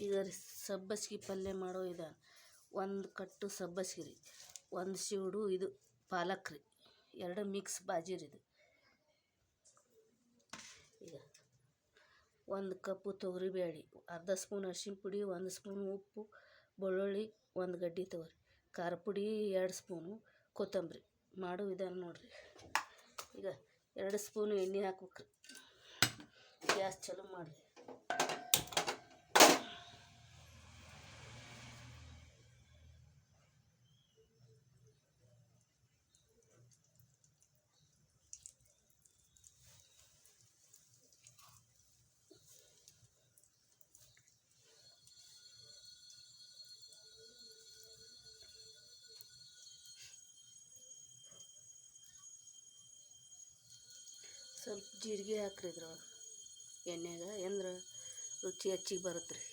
ಈಗ ಸಬ್ಬಸ್ಗೆ ಪಲ್ಯ ಮಾಡೋ ಇದ. ಒಂದು ಕಟ್ಟು ಸಬ್ಬಸ್ಗೆ ರೀ. ಒಂದು ಸೀಡು ಇದು ಪಾಲಕ್ ರೀ. ಎರಡು ಮಿಕ್ಸ್ ಬಾಜಿ ರೀ ಇದು. ಈಗ ಒಂದು ಕಪ್ಪು ತೊಗರಿಬೇಳೆ ಅರ್ಧ ಸ್ಪೂನ್ ಅರ್ಶಿನ ಪುಡಿ, ಒಂದು ಸ್ಪೂನ್ ಉಪ್ಪು, ಬೆಳ್ಳುಳ್ಳಿ, ಒಂದು ಗಡ್ಡೆ ತೊಗರಿ, ಖಾರ ಪುಡಿ, ಎರಡು ಸ್ಪೂನು ಕೊತ್ತಂಬರಿ. ಮಾಡೋ ವಿಧಾನ ನೋಡಿರಿ. ಈಗ ಎರಡು ಸ್ಪೂನು ಎಣ್ಣೆ ಹಾಕ್ಬೇಕ್ರಿ. ಗ್ಯಾಸ್ ಚಲೋ ಮಾಡಿರಿ. ಸ್ವಲ್ಪ ಜೀರಿಗೆ ಹಾಕ್ರಿ ಇದ್ರೊಳಗೆ. ಎಣ್ಣೆಗೆ ಅಂದ್ರೆ ರುಚಿ ಹೆಚ್ಚಿಗೆ ಬರುತ್ತೆ ರೀ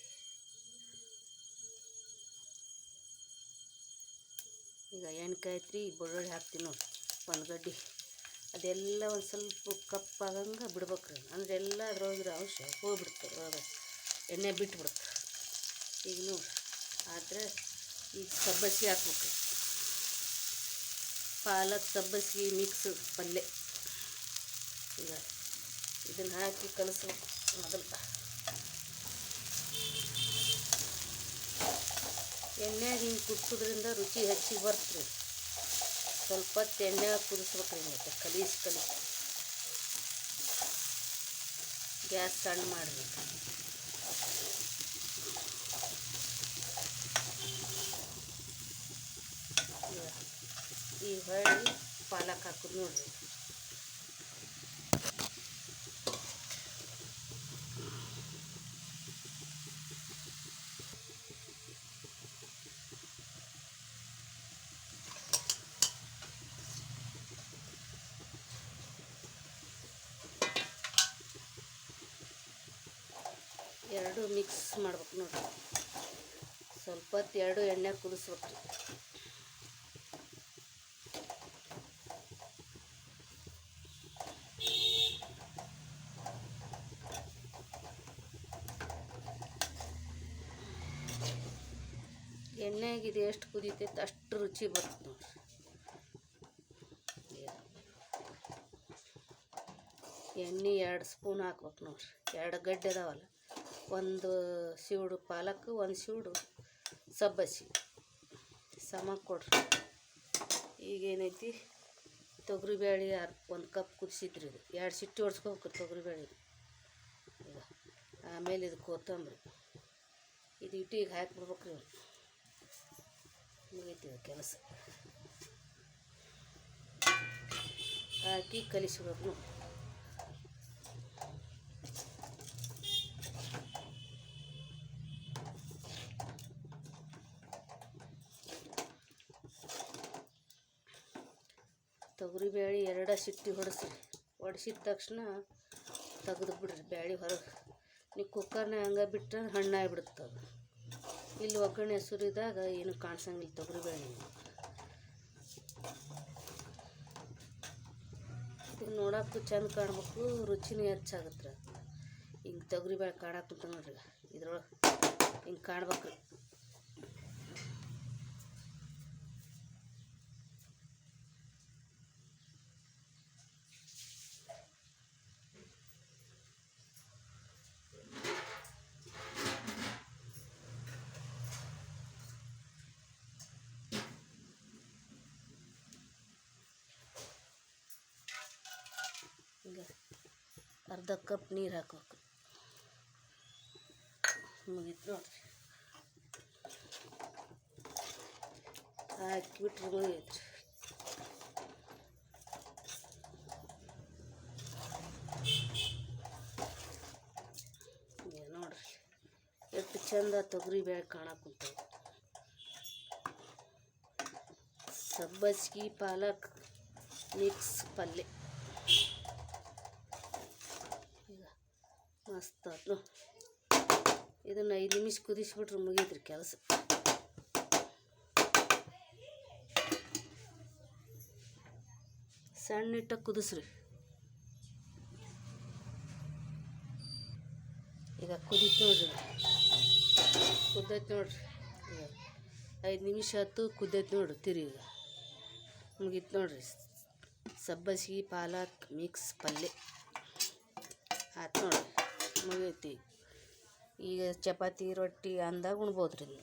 ಈಗ ಎಣ್ಣೆ ಕಾಯ್ತ್ರಿ ಬೆಳ್ಳುಳ್ಳಿ ಹಾಕ್ತೀನಿ ನೋಡಿ ಒಂದು ಗಡ್ಡಿ ಅದೆಲ್ಲ ಒಂದು ಸ್ವಲ್ಪ ಕಪ್ಪಾಗಂಗೆ ಬಿಡ್ಬೇಕು ರೀ ಅಂದ್ರೆ ಎಲ್ಲ ಅದ್ರೊಳಗಿರೋ ಅಂಶ ಹೋಗ್ಬಿಡ್ತಾರೆ ಒಳಗೆ. ಎಣ್ಣೆ ಬಿಟ್ಬಿಡುತ್ತೆ. ಈಗ ನೋಡಿ ಆದರೆ ಈಗ ಸಬ್ಬಸ್ಗೆ ಹಾಕ್ಬೇಕು ಪಾಲಕ್ ಸಬ್ಬಸ್ಗೆ ಮಿಕ್ಸ್ ಪಲ್ಯ ಈಗ ಇದನ್ನು ಹಾಕಿ ಕಲಿಸ್ಬೇಕು ಮೊದಲು. ಎಣ್ಣೆಗೆ ಹಿಂಗೆ ಕುದಿಸೋದ್ರಿಂದ ರುಚಿ ಹೆಚ್ಚಿಗೆ ಬರ್ತದೆ ಸ್ವಲ್ಪ ಹೊತ್ತು ಎಣ್ಣೆಗೆ ಕುದಿಸ್ಬೇಕು ರೀ ಮತ್ತೆ ಕಲಿಸಿ ಕಲಿಸಿ. ಗ್ಯಾಸ್ ಸಣ್ಣ ಮಾಡಬೇಕು ಈ ಹೊಳ್ಳಿ ಪಾಲಕ್ ಹಾಕೋದು ನೋಡ್ರಿ. ಎರಡು ಮಿಕ್ಸ್ ಮಾಡ್ಬೇಕು ನೋಡ್ರಿ. ಸ್ವಲ್ಪ ಹೊತ್ತು ಎರಡು ಎಣ್ಣೆ ಕುದಿಸ್ಬೇಕು. ರೀ ಎಣ್ಣೆಗೆ ಇದು ಎಷ್ಟು ಕುದೀತೈತೆ ಅಷ್ಟು ರುಚಿ ಬರುತ್ತೆ ನೋಡ್ರಿ. ಎಣ್ಣೆ ಎರಡು ಸ್ಪೂನ್ ಹಾಕ್ಬೇಕು ನೋಡ್ರಿ. ಎರಡು ಗಡ್ಡೆ ಅದಾವಲ್ಲ. ಒಂದು ಶಿವಡು ಪಾಲಕ್, ಒಂದು ಶಿವಡು ಸಬ್ಬಸಿ. ಸಮ ಕೊಡ್ರಿ. ಈಗೇನೈತಿ? ತೊಗರಿಬೇಳೆ ಅರ್ ಒಂದು ಕಪ್ ಕುದಿಸಿದ್ರಿ ಇದು. ಎರಡು ಸಿಟ್ಟಿ ಹೊಡ್ಸ್ಕೋಬೇಕು ತೊಗರಿಬೇಳೆ ಆಮೇಲೆ ಇದು ಕೊತ್ತಂಬರಿ. ಇದು ಇಟ್ಟಿಗೆ ಹಾಕಿಬಿಡ್ಬೇಕ್ರಿ ಮುಗೀತಿದೆ ಕೆಲಸ. ಹಾಕಿ ಕಲಿಸ್ಬೇಕು. ತೊಗರಿಬೇಳೆ ಎರಡ ಸಿಟ್ಟಿ ಹೊಡೆಸಿ. ಹೊಡೆಸಿದ ತಕ್ಷಣ ತೆಗೆದು ಬಿಡ್ರಿ ಬ್ಯಾಳೆ ಹೊರಗೆ. ನೀವು ಕುಕ್ಕರ್ನ ಹಂಗೆ ಬಿಟ್ಟರೆ ಹಣ್ಣಾಗ್ಬಿಡುತ್ತೆ ಅದು. ಇಲ್ಲಿ ಒಗ್ಗರಣೆ ಸುರಿದಾಗ ಏನು ಕಾಣಿಸಂಗಿಲ್ಲ ತೊಗರಿಬೇಳೆ. ಇದು ನೋಡೋಕ್ಕೂ ಚಂದ ಕಾಣ್ಬೇಕು, ರುಚಿನೂ ಹೆಚ್ಚಾಗುತ್ತೆ. ಹಿಂಗೆ ತೊಗರಿಬೇಳೆ ಕಾಣಕ್ಕೆ ನೋಡ್ರಿ ಇದ್ರೊಳಗೆ ಹಿಂಗೆ ಕಾಣ್ಬೇಕು ಈಗ ಅರ್ಧ ಕಪ್ ನೀರು ಹಾಕ್ಬೇಕು. ಮುಗೀತು ನೋಡ್ರಿ. ಹಾಕಿಬಿಟ್ರೆ ಮುಗೀತು. ಈಗ ನೋಡ್ರಿ. ಎಷ್ಟು ಚಂದ ತೊಗರಿ ಬೇಳೆ ಕಾಣಕ್ಕುಂತವೆ ಸಬ್ಬಸ್ಗಿ ಪಾಲಕ್ ಮಿಕ್ಸ್ ಪಲ್ಯ ಈಗ ಆತು ಇದನ್ನು ಐದು ನಿಮಿಷ ಕುದಿಸ್ಬಿಟ್ರೆ ಮುಗೀತ್ರಿ ಕೆಲಸ. ಸಣ್ಣ ಇಟ್ಟ ಕುದಿಸ್ರಿ. ಈಗ ಕುದೀತು ನೋಡ್ರಿ. ಕುದ್ದೈತೆ ನೋಡ್ರಿ. ಈಗ ಐದು ನಿಮಿಷ ಹತ್ತು ಕುದ್ದೈತೆ ನೋಡ್ರಿ ಈಗ. ಮುಗೀತು ನೋಡ್ರಿ. ಸಬ್ಬಸಿಗೆ, ಪಾಲಕ್, ಮಿಕ್ಸ್ ಪಲ್ಯ ಆಯ್ತು ನೋಡ್ರಿ. ಮುಗೀತಿ ಈಗ ಚಪಾತಿ ರೊಟ್ಟಿ ಅಂದಾಗ ಉಣ್ಬೋದು ರೀ